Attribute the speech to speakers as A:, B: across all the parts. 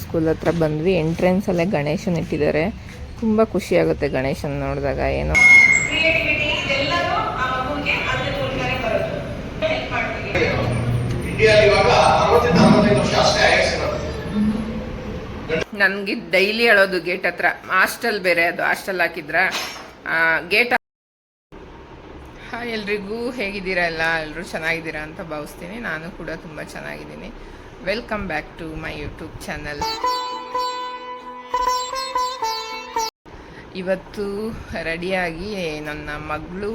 A: School ಹತ್ರ ಬಂದ್ವಿ ಎಂಟ್ರೆನ್ಸಲ್ಲೇ ಗಣೇಶನ ಇಟ್ಟಿದ್ದಾರೆ. ತುಂಬ ಖುಷಿಯಾಗುತ್ತೆ ಗಣೇಶನ ನೋಡಿದಾಗ ಏನೋ. ನನಗೆ ಡೈಲಿ ಹೇಳೋದು ಗೇಟ್ ಹತ್ರ. ಹಾಸ್ಟೆಲ್ ಬೇರೆ ಅದು ಹಾಸ್ಟೆಲ್ ಹಾಕಿದ್ರ. ಗೇಟ್ ಹಾಯ್ ಎಲ್ರಿಗೂ ಹೇಗಿದ್ದೀರಾ ಎಲ್ಲ? ಎಲ್ಲರೂ ಚೆನ್ನಾಗಿದ್ದೀರಾ ಅಂತ ಭಾವಿಸ್ತೀನಿ. ನಾನು ಕೂಡ ತುಂಬ ಚೆನ್ನಾಗಿದ್ದೀನಿ. Welcome back to my YouTube channel ಇವತ್ತು ರೆಡಿಯಾಗಿ ನನ್ನ ಮಗಳು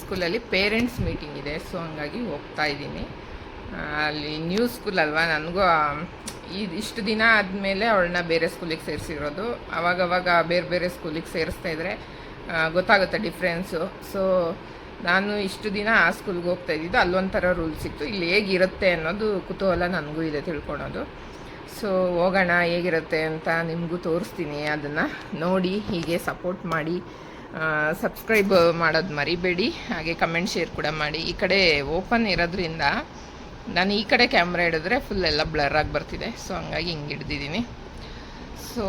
A: ಸ್ಕೂಲಲ್ಲಿ ಪೇರೆಂಟ್ಸ್ ಮೀಟಿಂಗ್ ಇದೆ ಸೊ ಹಂಗಾಗಿ ಹೋಗ್ತಾ ಇದ್ದೀನಿ. ಅಲ್ಲಿ ನ್ಯೂ ಸ್ಕೂಲ್ ಅಲ್ವಾ? ನನಗೂ ಇದು ಇಷ್ಟು ದಿನ ಆದಮೇಲೆ ಅವಳನ್ನ ಬೇರೆ ಸ್ಕೂಲಿಗೆ ಸೇರಿಸಿರೋದು. ಅವಾಗವಾಗ ಬೇರೆ ಬೇರೆ ಸ್ಕೂಲಿಗೆ ಸೇರಿಸ್ತಾ ಇದ್ರೆ ಗೊತ್ತಾಗುತ್ತೆ ಡಿಫ್ರೆನ್ಸು ಸೊ ನಾನು ಇಷ್ಟು ದಿನ ಆ ಸ್ಕೂಲ್ಗೆ ಹೋಗ್ತಾ ಇದ್ದಿದ್ದು, ಅಲ್ಲೊಂಥರ ರೂಲ್ಸ್ ಇತ್ತು. ಇಲ್ಲಿ ಹೇಗಿರುತ್ತೆ ಅನ್ನೋದು ಕುತೂಹಲ ನನಗೂ ಇದೆ ತಿಳ್ಕೊಳೋದು. ಸೊ ಹೋಗೋಣ, ಹೇಗಿರುತ್ತೆ ಅಂತ ನಿಮಗೂ ತೋರಿಸ್ತೀನಿ. ಅದನ್ನು ನೋಡಿ, ಹೀಗೆ ಸಪೋರ್ಟ್ ಮಾಡಿ ಸಬ್ಸ್ಕ್ರೈಬ್ ಮಾಡೋದು ಮರಿಬೇಡಿ. ಹಾಗೆ ಕಮೆಂಟ್ ಶೇರ್ ಕೂಡ ಮಾಡಿ. ಈ ಕಡೆ ಓಪನ್ ಇರೋದ್ರಿಂದ ನಾನು ಈ ಕಡೆ ಕ್ಯಾಮ್ರಾ ಹಿಡಿದ್ರೆ ಫುಲ್ ಎಲ್ಲ ಬ್ಲರ್ ಆಗಿ ಬರ್ತಿದೆ. ಸೊ ಹಂಗಾಗಿ ಹಿಂಗೆ ಹಿಡ್ದಿದ್ದೀನಿ. ಸೊ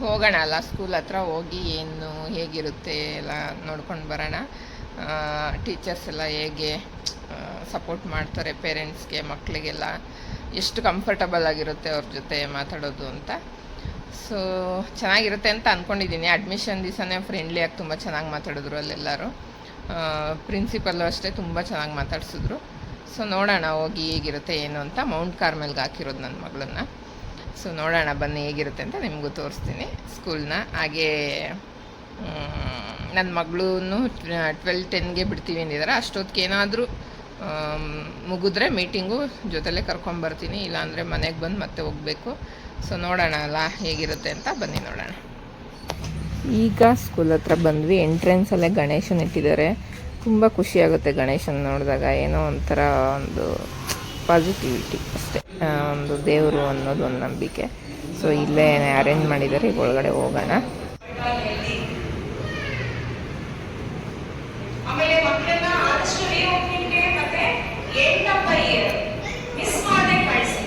A: ಹೋಗೋಣ ಅಲ್ಲ ಸ್ಕೂಲ್ ಹತ್ರ ಹೋಗಿ ಏನು ಹೇಗಿರುತ್ತೆ ಎಲ್ಲ ನೋಡ್ಕೊಂಡು ಬರೋಣ. ಟೀಚರ್ಸ್ ಎಲ್ಲ ಹೇಗೆ ಸಪೋರ್ಟ್ ಮಾಡ್ತಾರೆ ಪೇರೆಂಟ್ಸ್ಗೆ ಮಕ್ಕಳಿಗೆಲ್ಲ ಎಷ್ಟು ಕಂಫರ್ಟಬಲ್ ಆಗಿರುತ್ತೆ ಅವ್ರ ಜೊತೆ ಮಾತಾಡೋದು ಅಂತ. ಸೊ ಚೆನ್ನಾಗಿರುತ್ತೆ ಅಂತ ಅಂದ್ಕೊಂಡಿದ್ದೀನಿ ಅಡ್ಮಿಷನ್ ದಿವಸನೇ ಫ್ರೆಂಡ್ಲಿಯಾಗಿ ತುಂಬ ಚೆನ್ನಾಗಿ ಮಾತಾಡಿದ್ರು ಅಲ್ಲೆಲ್ಲರೂ. ಪ್ರಿನ್ಸಿಪಲ್ಲು ಅಷ್ಟೇ ತುಂಬ ಚೆನ್ನಾಗಿ ಮಾತಾಡ್ಸಿದ್ರು. ಸೊ ನೋಡೋಣ ಹೋಗಿ ಹೇಗಿರುತ್ತೆ ಏನು ಅಂತ. ಮೌಂಟ್ ಕಾರ್ಮೆಲ್ಗೆ ಹಾಕಿರೋದು ನನ್ನ ಮಗಳನ್ನ. ಸೊ ನೋಡೋಣ, ಬನ್ನಿ ಹೇಗಿರುತ್ತೆ ಅಂತ ನಿಮಗೂ ತೋರಿಸ್ತೀನಿ. ಸ್ಕೂಲ್ನ ಹಾಗೇ ನನ್ನ ಮಗಳೂ ಟ್ವೆಲ್, ಟೆನ್ಗೆ ಬಿಡ್ತೀವಿ ಅಂದಿದ್ದಾರೆ ಅಷ್ಟೊತ್ತಿಗೆ ಏನಾದರೂ ಮುಗಿದ್ರೆ ಮೀಟಿಂಗು ಜೊತೆಲೇ ಕರ್ಕೊಂಬರ್ತೀನಿ. ಇಲ್ಲಾಂದರೆ ಮನೆಗೆ ಬಂದು ಮತ್ತೆ ಹೋಗಬೇಕು. ಸೊ ನೋಡೋಣ ಅಲ್ಲ, ಹೇಗಿರುತ್ತೆ ಅಂತ ಬನ್ನಿ ನೋಡೋಣ. ಈಗ ಸ್ಕೂಲ್ ಹತ್ರ ಬಂದ್ವಿ. ಎಂಟ್ರೆನ್ಸಲ್ಲೇ ಗಣೇಶನ ಇಟ್ಟಿದ್ದಾರೆ. ತುಂಬ ಖುಷಿಯಾಗುತ್ತೆ ಗಣೇಶನ ನೋಡಿದಾಗ. ಏನೋ ಒಂಥರ ಒಂದು ಪಾಸಿಟಿವಿಟಿ ಅಷ್ಟೇ. ಒಂದು ದೇವರು ಅನ್ನೋದು ಒಂದು ನಂಬಿಕೆ. ಸೊ ಇಲ್ಲೇ ಅರೇಂಜ್ ಮಾಡಿದ್ದಾರೆ, ಈಗ ಒಳಗಡೆ ಹೋಗೋಣ.
B: ಆಮೇಲೆ ಮಕ್ಕಳನ್ನ ಆದಷ್ಟು ರೀಓಪನಿಂಗ್ಗೆ ಮತ್ತೆ ಎಂಡ್ ನಂಬರ್ ಮಿಸ್ ಮಾಡದೆ ಕಳಿಸಿ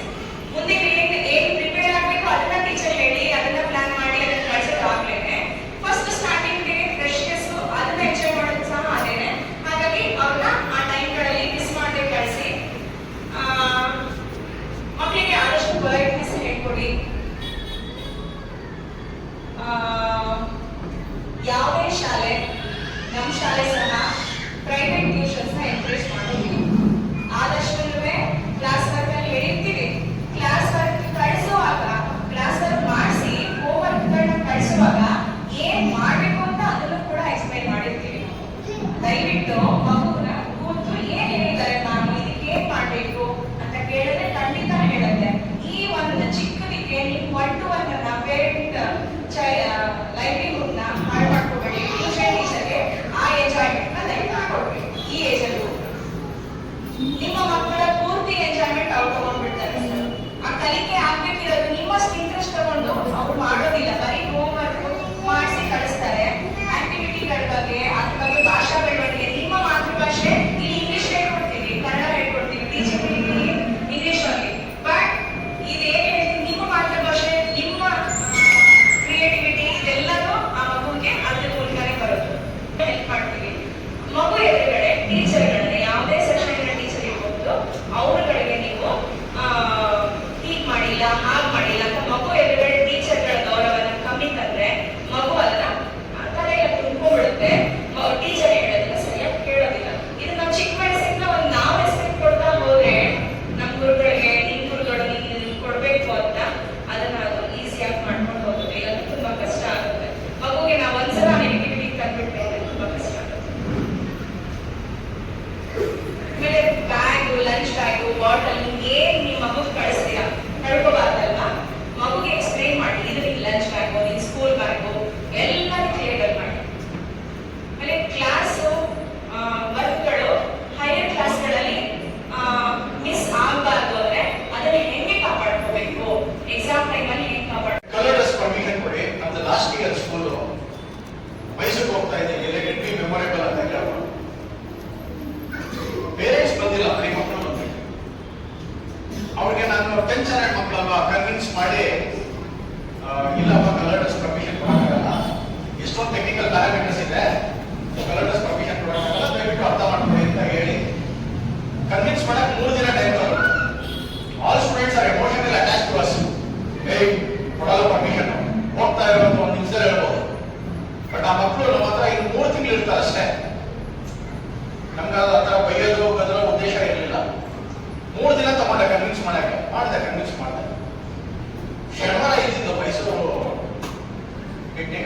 B: ಮುಂದೆ ಏನ್ ಏನ್ ಪ್ರಿಪೇರ್ ಆಗಬೇಕು ಅದನ್ನ ಟೀಚರ್ ಹೇಳಿ ಅದನ್ನ ಪ್ಲಾನ್ ಮಾಡಿ ಅದನ್ನ ಕಳಿಸೋದು ಆಗ್ಲೇನೆ ಫಸ್ಟ್ ಸ್ಟಾರ್ಟಿಂಗ್ ಡೇ ಫ್ರೆಶ್ನೆಸ್ ಅದನ್ನ ಎಂಜಾಯ್ ಮಾಡೋದು ಸಹ ಅದೇನೆ ಹಾಗಾಗಿ ಅವ್ರನ್ನ ಆ ಟೈಮ್ಗಳಲ್ಲಿ ಮಿಸ್ ಮಾಡದೆ ಕಳಿಸಿ ಮಕ್ಕಳಿಗೆ ಆದಷ್ಟು ಪೊಲೈಟ್ನೆಸ್ ಹೇಳ್ಕೊಡಿ ಆ, ಯಾವುದೇ ಶಾಲೆ ನಮ್ಮ ಶಾಲೆ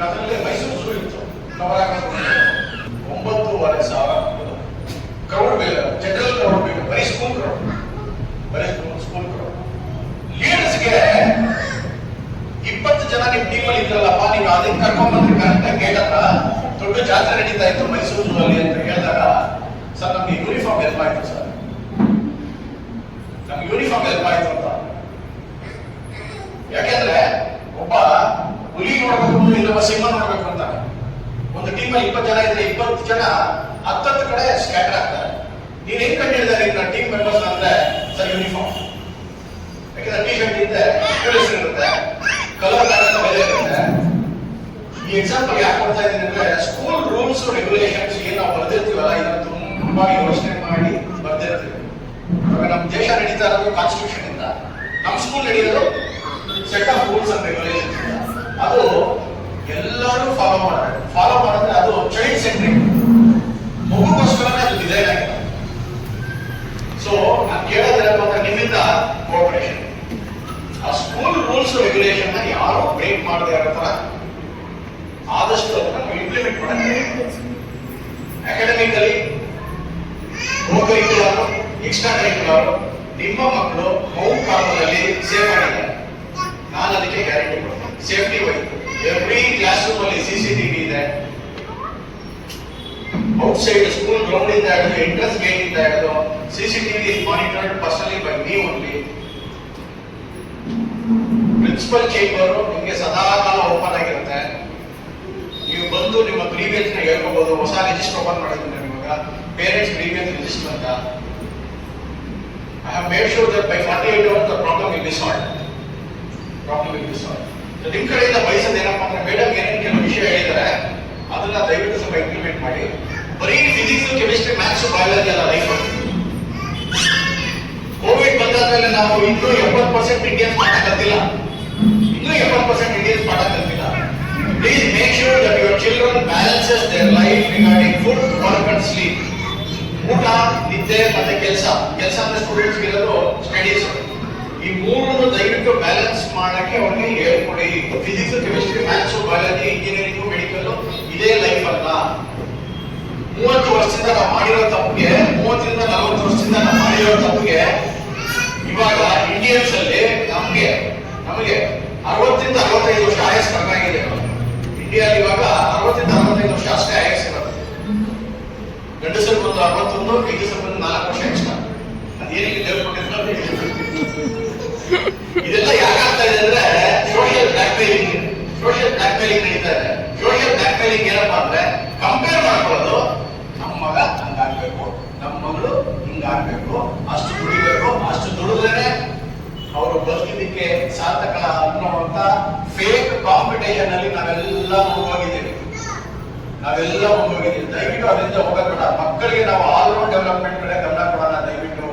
C: ಮೈಸೂರು ಝೂ ಇತ್ತು ಒಂಬತ್ತೂವರೆ ಸಾವಿರ ಕ್ರೌಡ್ ಬೇಗ ಜನರಲ್ ಕ್ರೌಡ್ ಬೇಗ, ಬರೀ ಸ್ಕೂಲ್ ಕ್ರೌಡ್ ಬರೀ ಸ್ಕೂಲ್ ಕ್ರೌಡ್ ಲೀಡರ್ಸ್ಗೆ ಇಪ್ಪತ್ತು ಜನ ನಿಮ್ ಟೀಮಲ್ಲಿ ಇದ್ರಲ್ಲಪ್ಪ ನೀವು ಅದಕ್ಕೆ ದೊಡ್ಡ ಜಾತ್ರೆ ನಡೀತಾ ಇತ್ತು ಮೈಸೂರು ಅಲ್ಲಿ ಅಂತ ಹೇಳಿದಾಗ ಸರ್, ನಮ್ಗೆ ಯೂನಿಫಾರ್ಮ್ ಎಲ್ಲ ಆಯ್ತು ಸರ್ ನಮ್ಗೆ ಯೂನಿಫಾರ್ಮ್ ಹೆಲ್ಪ್ ಆಯ್ತು ಅಂತ ಯಾಕೆಂದ್ರೆ ಒಬ್ಬ ಹುಲಿ ನೋಡ್ಬೇಕು ಇನ್ನೊಬ್ಬ ಸಿಂಹ ನೋಡ್ಬೇಕು ಅಂತ. ಒಂದು ಟೀಮಲ್ಲಿ ಇಪ್ಪತ್ತು ಜನ ಇದ್ರೆ ಇಪ್ಪತ್ತು ಜನ ಹತ್ತತ್ತು ಕಡೆ ಸ್ಕ್ಯಾಟರ್ ಆಗ್ತಾರೆ. ನೀನ್ ಹೆಂಗ್ ಕಂಡಿಡಿದಾರೆ ನಿನ್ನ ಟೀಮ್ ಮೆಂಬರ್ಸ್ ಅಂದ್ರೆ ಸರ್ ಯೂನಿಫಾರ್ಮ್ ಯಾಕಂದ್ರೆ ಟೀ ಶರ್ಟ್ ಇದ್ದೆ ಪೊಲೀಸ್ ಇರುತ್ತೆ ಕಲರ್ ಕಾರಣ ಬೆಲೆ ಇರುತ್ತೆ. ಈ ಎಕ್ಸಾಂಪಲ್ ಯಾಕೆ ಕೊಡ್ತಾ ಇದ್ದೀನಿ ಅಂದ್ರೆ ಸ್ಕೂಲ್ ರೂಲ್ಸ್ ರೆಗ್ಯುಲೇಷನ್ಸ್ ಏನ್ ನಾವು ಬರ್ದಿರ್ತೀವಲ್ಲ, ಇದನ್ನ ತುಂಬಾ ಯೋಚನೆ ಮಾಡಿ ಬರ್ದಿರ್ತೀವಿ. ನಮ್ಮ ದೇಶ ನಡೀತಾ ಇರೋದು ಕಾನ್ಸ್ಟಿಟ್ಯೂಷನ್ ಇಂದ. ನಮ್ಮ ಸ್ಕೂಲ್ ನಡೆಯೋದು set of rules and regulations ಅದು ಎಲ್ಲರೂ ಫಾಲೋ ಮಾಡಬೇಕು ಫಾಲೋ ಮಾಡಿದ್ರೆ ಅದು ಚೈಲ್ಡ್ ಸೆಂಟ್ರಿಕ್ ಮಗುಗೋಸ್ಕರನೇ ಅದು ಡಿಸೈನ್ ಆಗಿದೆ ಸೊ ನಾನು ಕೇಳೋದೇನಪ್ಪ ಅಂದ್ರೆ ನಿಮ್ಮಿಂದ ಕೋಆಪರೇಷನ್ ಆ ಸ್ಕೂಲ್ ರೂಲ್ಸ್ ರೆಗ್ಯುಲೇಷನ್ನ ಯಾರು ಬ್ರೇಕ್ ಮಾಡದೇ ಇರೋ ತರ ಆದಷ್ಟು ಅದನ್ನ ನಾವು ಇಂಪ್ಲಿಮೆಂಟ್ ಮಾಡಬೇಕು academically co curricular extra curricular ನಿಮ್ಮ ಮಕ್ಕಳು ಮೌನ್ ಕಾಲದಲ್ಲಿ ಸೇಫ್ ಆಗಿದ್ದಾರೆ ನಾನು ಅದಕ್ಕೆ ಗ್ಯಾರಂಟಿ ಕೊಡ್ತೀನಿ safety why every classroom ಅಲ್ಲಿ ಸಿಸಿಟಿವಿ ಸೈಡ್ ಸ್ಕೂಲ್ ಗ್ರೌಂಡ್ ಇಂದ ಹಿಡಿದು ಎಂಟ್ರೆನ್ಸ್ ಗೇಟ್ ಇಂದ ಆಗಲು CCTV is monitored personally by me only principal chamber ನಿಮಗೆ ಸದಾ ಕಾಲ ಓಪನ್ ಆಗಿರುತ್ತೆ. ನೀವು ಬಂದು ನಿಮ್ಮ ಗ್ರೀವಿಯನ್ಸ್ನ ಹೇಳ್ಕೋಬಹುದು ಹೊಸ ರಿಜಿಸ್ಟರ್ ಓಪನ್ ಮಾಡಿದ್ರೆ ನಿಮಗೆ. ಪೇರೆಂಟ್ಸ್ ಗ್ರೀವಿಯನ್ಸ್ ರಿಜಿಸ್ಟರ್ ಅಂತ. I have made sure that by forty eight hours the problem will be solve problem will be solve ನಿಮ್ಮ ಕಡೆಯಿಂದ ಬಯಸೋದು ಅಂದ್ರೆ ಮೇಡಮ್ ಏನೇನು ಕೆಲವು ವಿಷಯ ಹೇಳಿದ್ದಾರೆ ಅದನ್ನ ದಯವಿಟ್ಟು ಸ್ವಲ್ಪ ಇಂಪ್ಲಿಮೆಂಟ್ ಮಾಡಿ ಬರೀ ಫಿಸಿಕ್ಸ್ ಬಯಾಲಜಿ ಅಲ್ಲ ಲೈಫ್ ಕೋವಿಡ್ ಬಂದಾದ್ಮೇಲೆ ನಾವು ಇನ್ನೂ ಎಪ್ಪತ್ತು ಪರ್ಸೆಂಟ್ ಇಂಡಿಯನ್ಸ್ ಕಲ್ತಿಲ್ಲ. ಇನ್ನೂ ಎಪ್ಪತ್ತು ಪರ್ಸೆಂಟ್ ಪಾಠ ಕಲ್ತಿಲ್ಲ. Please make sure that your children balances their life regarding food work and sleep ಊಟ, ನಿದ್ದೆ ಮತ್ತೆ ಕೆಲಸ. ಕೆಲಸ ಅಂದ್ರೆ ಸ್ಟೂಡೆಂಟ್ಸ್ ಇರೋದು ಸ್ಟಡೀಸ್ ಈ ಮೂರನ್ನು ದಯವಿಟ್ಟು ಬ್ಯಾಲೆನ್ಸ್ ಮಾಡಕ್ಕೆ ಅವ್ರಿಗೆ ಹೇಳ್ಕೊಡಿ. Physics chemistry maths biology engineering medical ಇದೇ ಲೈಫ್ ಅಲ್ಲ ಮೂವತ್ತು ವರ್ಷದಿಂದ ನಾವು ಮಾಡಿರೋ ತಪ್ಪಿಗೆ ಮೂವತ್ತರಿಂದ ನಲವತ್ತು ವರ್ಷದಿಂದ ನಾವು ಮಾಡಿರೋ ತಪ್ಪಿಗೆ ಇವಾಗ ಇಂಡಿಯನ್ಸ್ ಅಲ್ಲಿ ನಮ್ಗೆ, ನಮಗೆ ಅರವತ್ತರಿಂದ ಅರವತ್ತೈದು ವರ್ಷ ಆಯಸ್ ಕಡಿಮೆ ಆಗಿದೆ. ಇಂಡಿಯಾ ಇವಾಗ ಅರವತ್ತಿಂದ ಅರವತ್ತೈದು ವರ್ಷ ಅಷ್ಟೇ ಆಯಸ್ ಇರೋದು ಗಂಡಸರು ಬಂದು ಅರವತ್ತೊಂದು, ಹೆಂಗಸರು ಬಂದು ನಾಲ್ಕು ವರ್ಷ ಎಕ್ಸ್ಟ್ರಾ ಅದೇನಿಗೆ ಹೇಳ್ಕೊಟ್ಟಿರ್ತಾರೆ ಇದೆಲ್ಲ ಯಾಕಾಗ್ತಾ ಇದೆ ಅಂದ್ರೆ social blackmailing social blackmailing ನಡೀತಾ ಇದೆ. ಸೋಷಿಯಲ್ ಏನಪ್ಪಾ ಅಂದ್ರೆ ಕಂಪೇರ್ ಮಾಡ್ಕೊಳ್ಳೋದು ನಮ್ಮ ಮಗ ಹಂಗಾಗ್ಬೇಕು ನಮ್ಮ ಮಗಳು ಹಿಂಗಾಗ್ಬೇಕು ಅಷ್ಟು ದುಡಿಬೇಕು, ಅಷ್ಟು ದುಡಿದ್ರೆ ಅವರು ಬದುಕಿದ್ದಕ್ಕೆ ಸಾರ್ಥಕ ಅನ್ನುವಂತ ಫೇಕ್ ಕಾಂಪಿಟೇಷನ್ ಅಲ್ಲಿ ನಾವೆಲ್ಲ ಹೋಗಿದ್ದೀವಿ ನಾವೆಲ್ಲ ಹೋಗಿದ್ದೀವಿ ದಯವಿಟ್ಟು ಅದರಿಂದ ಹೋಗಬೇಡ. ಬೇಡ ಮಕ್ಕಳಿಗೆ ನಾವು ಆಲ್ ರೌಂಡ್ ಡೆವಲಪ್ಮೆಂಟ್ ಕಡೆ ಗಮನ ಕೊಡೋಣ, ದಯವಿಟ್ಟು.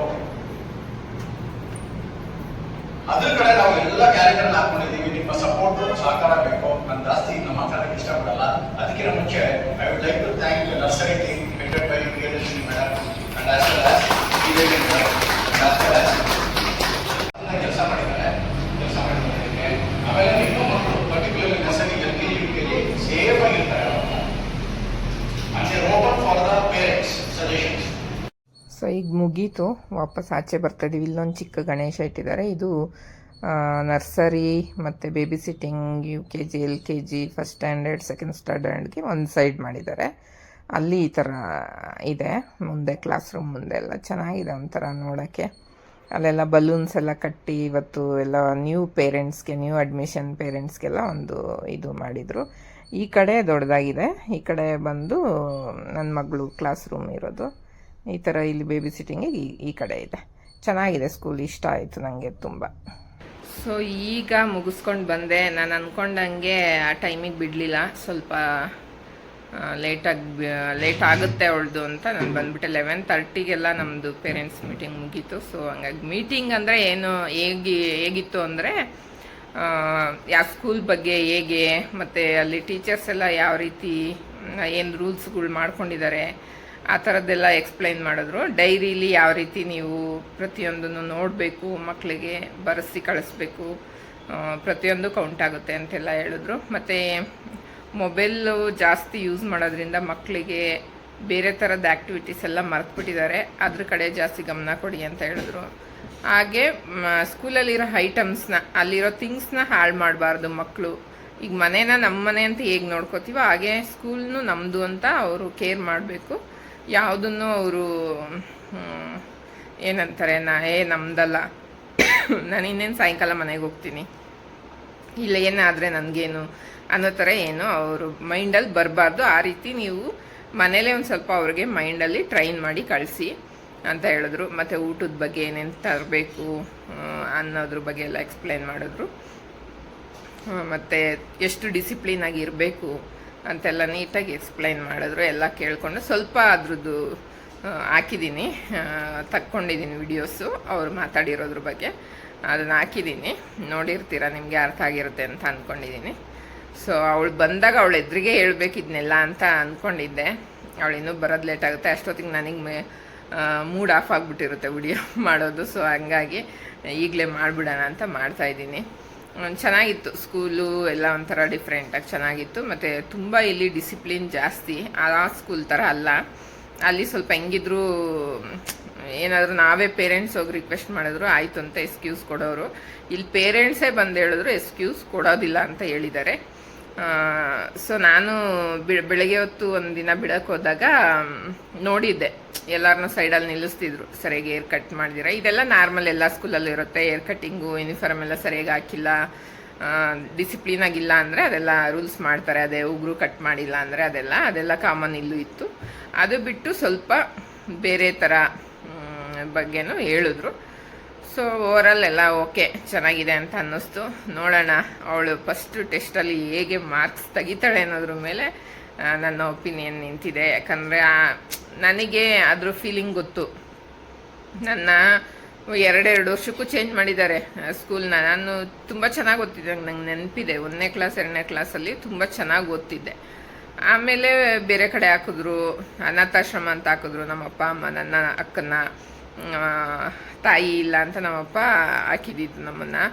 C: ಅದ್ರ ಕಡೆ ನಾವು ಎಲ್ಲ ಕ್ಯಾರೆಕ್ಟರ್ ಹಾಕೊಂಡಿದ್ದೀವಿ. ನಿಮ್ಮ ಸಪೋರ್ಟ್ ಸಹಕಾರ ಬೇಕು. ನಾನು ಜಾಸ್ತಿ ಇನ್ನು ಮಾತಾಡಕ್ಕೆ ಇಷ್ಟಪಡಲ್ಲ. ಅದಕ್ಕಿಂತ ಮುಂಚೆ I would like to thank nursery team headed by Vijayalakshmi madam and as well as Vijay ಕೆಲಸ ಮಾಡಿದ್ದಾರೆ ಕೆಲಸ ಮಾಡಿದ್ದಾರೆ ಆಮೇಲೆ ನಿಮ್ಮ ಮಕ್ಕಳು particularly nursery L K U K safe ಆಗಿರ್ತಾರೆ and open for the parents suggestions
A: so ಈಗ ಮುಗೀತು, ವಾಪಸ್ ಆಚೆ ಬರ್ತಾ ಇದೀವಿ. ಇಲ್ಲೊಂದು ಚಿಕ್ಕ ಗಣೇಶ ಇಟ್ಟಿದ್ದಾರೆ. ಇದು ನರ್ಸರಿ ಮತ್ತು babysitting U K G L K G first standard second ಸ್ಟ್ಯಾಂಡರ್ಡ್ಗೆ ಒಂದು ಸೈಡ್ ಮಾಡಿದ್ದಾರೆ. ಅಲ್ಲಿ ಈ ಥರ ಇದೆ. ಮುಂದೆ ಕ್ಲಾಸ್ ರೂಮ್ ಮುಂದೆ ಎಲ್ಲ ಚೆನ್ನಾಗಿದೆ ಒಂಥರ ನೋಡೋಕ್ಕೆ. ಅಲ್ಲೆಲ್ಲ ಬಲೂನ್ಸ್ ಎಲ್ಲ ಕಟ್ಟಿ ಇವತ್ತು ಎಲ್ಲ ನ್ಯೂ ಪೇರೆಂಟ್ಸ್ಗೆ ನ್ಯೂ ಅಡ್ಮಿಷನ್ ಪೇರೆಂಟ್ಸ್ಗೆಲ್ಲ ಒಂದು ಇದು ಮಾಡಿದರು. ಈ ಕಡೆ ದೊಡ್ಡದಾಗಿದೆ. ಈ ಕಡೆ ಬಂದು ನನ್ನ ಮಗಳು ಕ್ಲಾಸ್ ರೂಮ್ ಇರೋದು. ಈ ಥರ ಇಲ್ಲಿ ಬೇಬಿ ಸಿಟ್ಟಿಂಗಿಗೆ ಈ ಈ ಕಡೆ ಇದೆ. ಚೆನ್ನಾಗಿದೆ ಸ್ಕೂಲ್ ಇಷ್ಟ ಆಯಿತು ನನಗೆ ತುಂಬ. ಸೊ ಈಗ ಮುಗಿಸ್ಕೊಂಡು ಬಂದೆ. ನಾನು ಅಂದ್ಕೊಂಡಂಗೆ ಆ ಟೈಮಿಗೆ ಬಿಡಲಿಲ್ಲ. ಸ್ವಲ್ಪ ಲೇಟಾಗಿ ಲೇಟ್ ಆಗುತ್ತೆ ಅವಳದು ಅಂತ ನಾನು ಬಂದ್ಬಿಟ್ಟೆ. ಲೆವೆನ್ ತರ್ಟಿಗೆಲ್ಲ ನಮ್ಮದು ಪೇರೆಂಟ್ಸ್ ಮೀಟಿಂಗ್ ಮುಗೀತು. ಸೊ ಹಂಗಾಗಿ ಮೀಟಿಂಗ್ ಅಂದರೆ ಏನು, ಹೇಗೆ, ಹೇಗಿತ್ತು ಅಂದರೆ ಯಾವ ಸ್ಕೂಲ್ ಬಗ್ಗೆ ಹೇಗೆ, ಮತ್ತು ಅಲ್ಲಿ ಟೀಚರ್ಸ್ ಎಲ್ಲ ಯಾವ ರೀತಿ, ಏನು ರೂಲ್ಸ್ಗಳು ಮಾಡ್ಕೊಂಡಿದ್ದಾರೆ ಆ ಥರದ್ದೆಲ್ಲ ಎಕ್ಸ್ಪ್ಲೈನ್ ಮಾಡಿದ್ರು. ಡೈರಿಲಿ ಯಾವ ರೀತಿ ನೀವು ಪ್ರತಿಯೊಂದನ್ನು ನೋಡಬೇಕು ಮಕ್ಕಳಿಗೆ ಬರೆಸಿ ಕಳಿಸ್ಬೇಕು ಪ್ರತಿಯೊಂದು ಕೌಂಟ್ ಆಗುತ್ತೆ ಅಂತೆಲ್ಲ ಹೇಳಿದ್ರು. ಮತ್ತು ಮೊಬೈಲು ಜಾಸ್ತಿ ಯೂಸ್ ಮಾಡೋದ್ರಿಂದ ಮಕ್ಕಳಿಗೆ ಬೇರೆ ಥರದ ಆ್ಯಕ್ಟಿವಿಟೀಸ್ ಎಲ್ಲ ಮರೆತುಬಿಟ್ಟಿದ್ದಾರೆ. ಅದ್ರ ಕಡೆ ಜಾಸ್ತಿ ಗಮನ ಕೊಡಿ ಅಂತ ಹೇಳಿದ್ರು. ಹಾಗೆ ಸ್ಕೂಲಲ್ಲಿರೋ ಐಟಮ್ಸ್ನ ಅಲ್ಲಿರೋ ಥಿಂಗ್ಸ್ನ ಹಾಳು ಮಾಡಬಾರ್ದು ಮಕ್ಕಳು ಈಗ ಮನೇನ ನಮ್ಮ ಮನೆ ಅಂತ ಹೇಗೆ ನೋಡ್ಕೋತೀವೋ ಹಾಗೆ ಸ್ಕೂಲ್ನು ನಮ್ಮದು ಅಂತ ಅವರು ಕೇರ್ ಮಾಡಬೇಕು. ಯಾವುದನ್ನು ಅವರು ಏನಂತಾರೆ, ನಾ, ಏ, ನಮ್ದಲ್ಲ. ನಾನು ಇನ್ನೇನು ಸಾಯಂಕಾಲ ಮನೆಗೆ ಹೋಗ್ತೀನಿ. ಇಲ್ಲ, ಏನಾದರೆ ನನಗೇನು ಅನ್ನೋ ಥರ ಏನು ಅವರು ಮೈಂಡಲ್ಲಿ ಬರಬಾರ್ದು. ಆ ರೀತಿ ನೀವು ಮನೇಲೇ ಒಂದು ಸ್ವಲ್ಪ ಅವ್ರಿಗೆ ಮೈಂಡಲ್ಲಿ ಟ್ರೈನ್ ಮಾಡಿ ಕಳಿಸಿ ಅಂತ ಹೇಳಿದ್ರು. ಮತ್ತು ಊಟದ ಬಗ್ಗೆ ಏನೇನು ತರಬೇಕು ಅನ್ನೋದ್ರ ಬಗ್ಗೆ ಎಲ್ಲ ಎಕ್ಸ್ಪ್ಲೇನ್ ಮಾಡಿದ್ರು. ಮತ್ತು ಎಷ್ಟು ಡಿಸಿಪ್ಲಿನ್ ಆಗಿ ಇರಬೇಕು ಅಂತೆಲ್ಲ ನೀಟಾಗಿ ಎಕ್ಸ್ಪ್ಲೈನ್ ಮಾಡಿದ್ರು, ಎಲ್ಲ ಕೇಳಿಕೊಂಡು ಸ್ವಲ್ಪ ಅದ್ರದ್ದು ಹಾಕಿದ್ದೀನಿ. ತಕ್ಕೊಂಡಿದ್ದೀನಿ ವಿಡಿಯೋಸು ಅವ್ರು ಮಾತಾಡಿರೋದ್ರ ಬಗ್ಗೆ. ಅದನ್ನು ಹಾಕಿದ್ದೀನಿ. ನೋಡಿರ್ತೀರ, ನಿಮಗೆ ಅರ್ಥ ಆಗಿರುತ್ತೆ ಅಂತ ಅಂದ್ಕೊಂಡಿದ್ದೀನಿ ಸೊ ಅವಳು ಬಂದಾಗ ಅವಳು ಎದುರಿಗೆ ಹೇಳ್ಬೇಕಿದ್ನೆಲ್ಲ ಅಂತ ಅಂದ್ಕೊಂಡಿದ್ದೆ ಅವಳು ಇನ್ನೂ ಬರೋದು ಲೇಟ್ ಆಗುತ್ತೆ. ಅಷ್ಟೊತ್ತಿಗೆ ನನಗೆ ಮೇ ಮೂಡ್ ಆಫ್ ಆಗಿಬಿಟ್ಟಿರುತ್ತೆ ವಿಡಿಯೋ ಮಾಡೋದು. ಸೊ ಹಂಗಾಗಿ ಈಗಲೇ ಮಾಡಿಬಿಡೋಣ ಅಂತ ಮಾಡ್ತಾಯಿದ್ದೀನಿ ಚೆನ್ನಾಗಿತ್ತು. ಸ್ಕೂಲು ಎಲ್ಲ ಒಂಥರ ಡಿಫ್ರೆಂಟಾಗಿ ಚೆನ್ನಾಗಿತ್ತು. ಮತ್ತು ತುಂಬ ಇಲ್ಲಿ ಡಿಸಿಪ್ಲಿನ್ ಜಾಸ್ತಿ. ಆ ಸ್ಕೂಲ್ ಥರ ಅಲ್ಲ. ಅಲ್ಲಿ ಸ್ವಲ್ಪ ಹೆಂಗಿದ್ರು, ಏನಾದರೂ ನಾವೇ ಪೇರೆಂಟ್ಸ್ ಹೋಗಿ ರಿಕ್ವೆಸ್ಟ್ ಮಾಡಿದ್ರು, ಆಯಿತು ಅಂತ ಎಸ್ಕ್ಯೂಸ್ ಕೊಡೋರು. ಇಲ್ಲಿ ಪೇರೆಂಟ್ಸೇ ಬಂದು ಹೇಳಿದ್ರು ಎಸ್ಕ್ಯೂಸ್ ಕೊಡೋದಿಲ್ಲ ಅಂತ ಹೇಳಿದ್ದಾರೆ. ಸೊ ನಾನು ಬಿ, ಬೆಳಗ್ಗೆ ಹೊತ್ತು ಒಂದಿನ ದಿನ ಬಿಡಕ್ಕೆ ಹೋದಾಗ ನೋಡಿದ್ದೆ. ಎಲ್ಲರನ್ನ ಸೈಡಲ್ಲಿ ನಿಲ್ಲಿಸ್ತಿದ್ರು. ಸರಿಯಾಗಿ ಏರ್ ಕಟ್ ಮಾಡಿದಿರ? ಇದೆಲ್ಲ ನಾರ್ಮಲ್ ಎಲ್ಲ ಸ್ಕೂಲಲ್ಲಿ ಇರುತ್ತೆ. ಏರ್ ಕಟ್ಟಿಂಗು ಯೂನಿಫಾರ್ಮ್ ಎಲ್ಲ ಸರಿಯಾಗಿ ಹಾಕಿಲ್ಲ. ಡಿಸಿಪ್ಲಿನ್ ಆಗಿಲ್ಲ ಅಂದರೆ ಅದೆಲ್ಲ ರೂಲ್ಸ್ ಮಾಡ್ತಾರೆ. ಅದೇ ಉಗುರು ಕಟ್ ಮಾಡಿಲ್ಲ ಅಂದರೆ ಅದೆಲ್ಲ ಅದೆಲ್ಲ ಕಾಮನ್ ಇಲ್ಲೂ ಇತ್ತು. ಅದು ಬಿಟ್ಟು ಸ್ವಲ್ಪ ಬೇರೆ ಥರ ಬಗ್ಗೆನೂ ಹೇಳಿದ್ರು. ಸೊ ಓವರಾಲ್ ಎಲ್ಲ ಓಕೆ ಚೆನ್ನಾಗಿದೆ ಅಂತ ಅನ್ನಿಸ್ತು. ನೋಡೋಣ, ಅವಳು ಫಸ್ಟ್ ಟೆಸ್ಟಲ್ಲಿ ಹೇಗೆ ಮಾರ್ಕ್ಸ್ ತೆಗಿತಾಳೆ ಅನ್ನೋದ್ರ ಮೇಲೆ ನನ್ನ ಒಪಿನಿಯನ್ ನಿಂತಿದೆ. ಯಾಕಂದರೆ ನನಗೆ ಅದ್ರ ಫೀಲಿಂಗ್ ಗೊತ್ತು. ನನ್ನ ಎರಡೆರಡು ವರ್ಷಕ್ಕೂ ಚೇಂಜ್ ಮಾಡಿದ್ದಾರೆ ಸ್ಕೂಲ್ನ ನಾನು ತುಂಬ ಚೆನ್ನಾಗಿ ಓದ್ತಿದ್ದೆ, ನಂಗೆ ನೆನಪಿದೆ. ಒಂದನೇ ಕ್ಲಾಸ್ ಎರಡನೇ ಕ್ಲಾಸಲ್ಲಿ ತುಂಬ ಚೆನ್ನಾಗಿ ಓದ್ತಿದ್ದೆ. ಆಮೇಲೆ ಬೇರೆ ಕಡೆ ಹಾಕಿದ್ರು, ಅನಾಥಾಶ್ರಮ ಅಂತ ಹಾಕಿದ್ರು ನಮ್ಮ ಅಪ್ಪ ಅಮ್ಮ, ನನ್ನ ಅಕ್ಕನ ತಾಯಿ ಇಲ್ಲ ಅಂತ ನಮ್ಮಪ್ಪ ಹಾಕಿದ್ದಿದ್ದು ನಮ್ಮನ್ನು.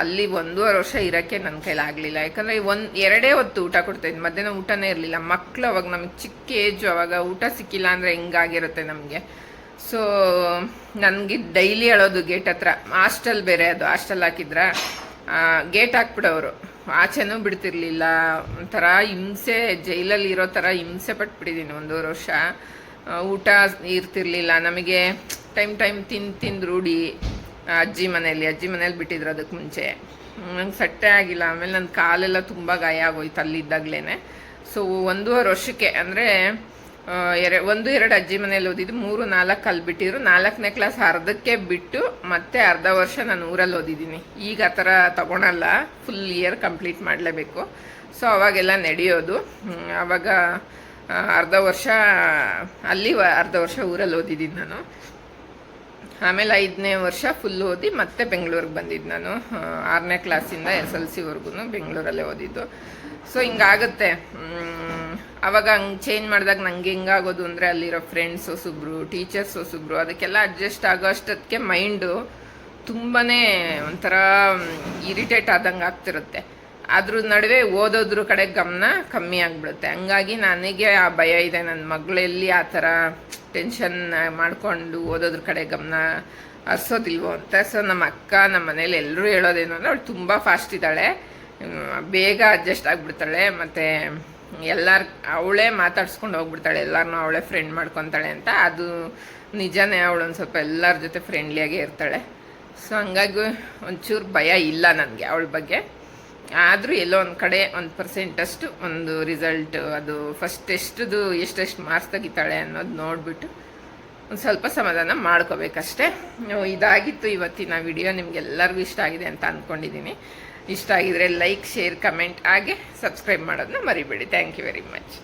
A: ಅಲ್ಲಿ ಒಂದೂವರೆ ವರ್ಷ ಇರೋಕ್ಕೆ ನನ್ನ ಕೈಲಿ ಆಗಲಿಲ್ಲ. ಯಾಕಂದರೆ ಒಂದು, ಎರಡೇ ಹೊತ್ತು ಊಟ ಕೊಡ್ತಾಯಿದ್ದು ಮಧ್ಯಾಹ್ನ ಊಟನೇ ಇರಲಿಲ್ಲ. ಮಕ್ಕಳು ಅವಾಗ ನಮಗೆ ಚಿಕ್ಕ ಏಜು ಅವಾಗ ಊಟ ಸಿಕ್ಕಿಲ್ಲ ಅಂದರೆ ಹೆಂಗಾಗಿರುತ್ತೆ ನಮಗೆ. ಸೊ ನನಗೆ ಡೈಲಿ ಹೇಳೋದು ಗೇಟ್ ಹತ್ರ. ಹಾಸ್ಟೆಲ್ ಬೇರೆ ಅದು, ಹಾಸ್ಟೆಲ್ ಹಾಕಿದ್ರ. ಗೇಟ್ ಹಾಕ್ಬಿಡೋರು. ಆಚೆನೂ ಬಿಡ್ತಿರ್ಲಿಲ್ಲ. ಒಂಥರ ಹಿಂಸೆ, ಜೈಲಲ್ಲಿ ಇರೋ ಥರ ಹಿಂಸೆ ಪಟ್ಬಿಟ್ಟಿದ್ದೀನಿ ಒಂದೂವರೆ ವರ್ಷ. ಊಟ ಇರ್ತಿರ್ಲಿಲ್ಲ. ನಮಗೆ ಟೈಮ್ ಟೈಮ್ ತಿಂದು ತಿಂದು ರೂಢಿ. ಅಜ್ಜಿ ಮನೇಲಿ ಅಜ್ಜಿ ಮನೇಲಿ ಬಿಟ್ಟಿದ್ರು ಅದಕ್ಕೆ ಮುಂಚೆ. ನಂಗೆ ಸಟ್ಟೆ ಆಗಿಲ್ಲ. ಆಮೇಲೆ ನನ್ನ ಕಾಲೆಲ್ಲ ತುಂಬ ಗಾಯ ಆಗೋಯ್ತು ಅಲ್ಲಿದ್ದಾಗಲೇ ಸೊ ಒಂದೂವರೆ ವರ್ಷಕ್ಕೆ, ಅಂದರೆ ಎರ, ಒಂದು ಎರಡು ಅಜ್ಜಿ ಮನೇಲಿ ಓದಿದ್ದು, ಮೂರು ನಾಲ್ಕು ಅಲ್ಲಿ ಬಿಟ್ಟಿದ್ರು. ನಾಲ್ಕನೇ ಕ್ಲಾಸ್ ಅರ್ಧಕ್ಕೆ ಬಿಟ್ಟು ಮತ್ತೆ ಅರ್ಧ ವರ್ಷ ನಾನು ಊರಲ್ಲಿ ಓದಿದ್ದೀನಿ. ಈಗ ಆ ಥರ ತಗೊಳಲ್ಲ. ಫುಲ್ ಇಯರ್ ಕಂಪ್ಲೀಟ್ ಮಾಡಲೇಬೇಕು. ಸೊ ಅವಾಗೆಲ್ಲ ನಡೆಯೋದು. ಆವಾಗ ಅರ್ಧ ವರ್ಷ, ಅಲ್ಲಿ ಅರ್ಧ ವರ್ಷ ಊರಲ್ಲಿ ಓದಿದ್ದೀನಿ ನಾನು. ಆಮೇಲೆ ಐದನೇ ವರ್ಷ ಫುಲ್ ಓದಿ ಮತ್ತೆ ಬೆಂಗಳೂರಿಗೆ ಬಂದಿದ್ದು ನಾನು. ಆರನೇ ಕ್ಲಾಸಿಂದ ಎಸ್ ಎಲ್ ಸಿವರೆಗೂ ಬೆಂಗಳೂರಲ್ಲೇ ಓದಿದ್ದು. ಸೊ ಹಿಂಗಾಗುತ್ತೆ. ಅವಾಗ ಹಂಗೆ ಚೇಂಜ್ ಮಾಡಿದಾಗ ನಂಗೆ ಹೆಂಗಾಗೋದು ಅಂದರೆ ಅಲ್ಲಿರೋ ಫ್ರೆಂಡ್ಸ್ ಹೊಸೊಬ್ರು ಟೀಚರ್ಸ್ ಹೊಸೊಬ್ರು ಅದಕ್ಕೆಲ್ಲ ಅಡ್ಜಸ್ಟ್ ಆಗೋ ಅಷ್ಟೊತ್ತಿಗೆ ಮೈಂಡು ತುಂಬಾ ಒಂಥರ ಇರಿಟೇಟ್ ಆದಂಗೆ ಆಗ್ತಿರುತ್ತೆ. ಅದ್ರ ನಡುವೆ ಓದೋದ್ರ ಕಡೆ ಗಮನ ಕಮ್ಮಿ ಆಗಿಬಿಡುತ್ತೆ. ಹಂಗಾಗಿ ನನಗೆ ಆ ಭಯ ಇದೆ. ನನ್ನ ಮಗಳಲ್ಲಿ ಆ ಥರ ಟೆನ್ಷನ್ ಮಾಡಿಕೊಂಡು ಓದೋದ್ರ ಕಡೆ ಗಮನ ಹರಿಸೋದಿಲ್ವೋ ಅಂತ. ಸೊ ನಮ್ಮ ಅಕ್ಕ, ನಮ್ಮ ಮನೇಲಿ ಎಲ್ಲರೂ ಹೇಳೋದೇನು ಅಂದರೆ ಅವಳು ತುಂಬ ಫಾಸ್ಟ್ ಇದ್ದಾಳೆ. ಬೇಗ ಅಡ್ಜಸ್ಟ್ ಆಗಿಬಿಡ್ತಾಳೆ. ಮತ್ತು ಎಲ್ಲರ, ಅವಳೇ ಮಾತಾಡ್ಸ್ಕೊಂಡು ಹೋಗ್ಬಿಡ್ತಾಳೆ. ಎಲ್ಲರನ್ನೂ ಅವಳೇ ಫ್ರೆಂಡ್ ಮಾಡ್ಕೊತಾಳೆ ಅಂತ. ಅದು ನಿಜನೇ ಅವಳು ಒಂದು ಸ್ವಲ್ಪ ಎಲ್ಲರ ಜೊತೆ ಫ್ರೆಂಡ್ಲಿಯಾಗೇ ಇರ್ತಾಳೆ. ಸೊ ಹಂಗಾಗಿ ಒಂಚೂರು ಭಯ ಇಲ್ಲ ನನಗೆ ಅವಳ ಬಗ್ಗೆ. ಆದರೂ ಎಲ್ಲೋ ಒಂದು ಕಡೆ ಒಂದು ಪರ್ಸೆಂಟಷ್ಟು ಒಂದು ರಿಸಲ್ಟ್ ಅದು ಫಸ್ಟ್ ಟೆಸ್ಟ್ದು ಎಷ್ಟೆಷ್ಟು ಮಾರ್ಕ್ಸ್ ತೆಗಿತಾಳೆ ಅನ್ನೋದು ನೋಡಿಬಿಟ್ಟು ಒಂದು ಸ್ವಲ್ಪ ಸಮಾಧಾನ ಮಾಡ್ಕೋಬೇಕಷ್ಟೇ. ಇದಾಗಿತ್ತು ಇವತ್ತಿನ ವಿಡಿಯೋ ನಿಮಗೆಲ್ಲರಿಗೂ ಇಷ್ಟ ಆಗಿದೆ ಅಂತ ಅಂದ್ಕೊಂಡಿದ್ದೀನಿ ಇಷ್ಟ ಆಗಿದ್ರೆ ಲೈಕ್ ಶೇರ್ ಕಮೆಂಟ್ ಹಾಗೆ ಸಬ್ಸ್ಕ್ರೈಬ್ ಮಾಡೋದನ್ನ ಮರಿಬೇಡಿ. Thank you very much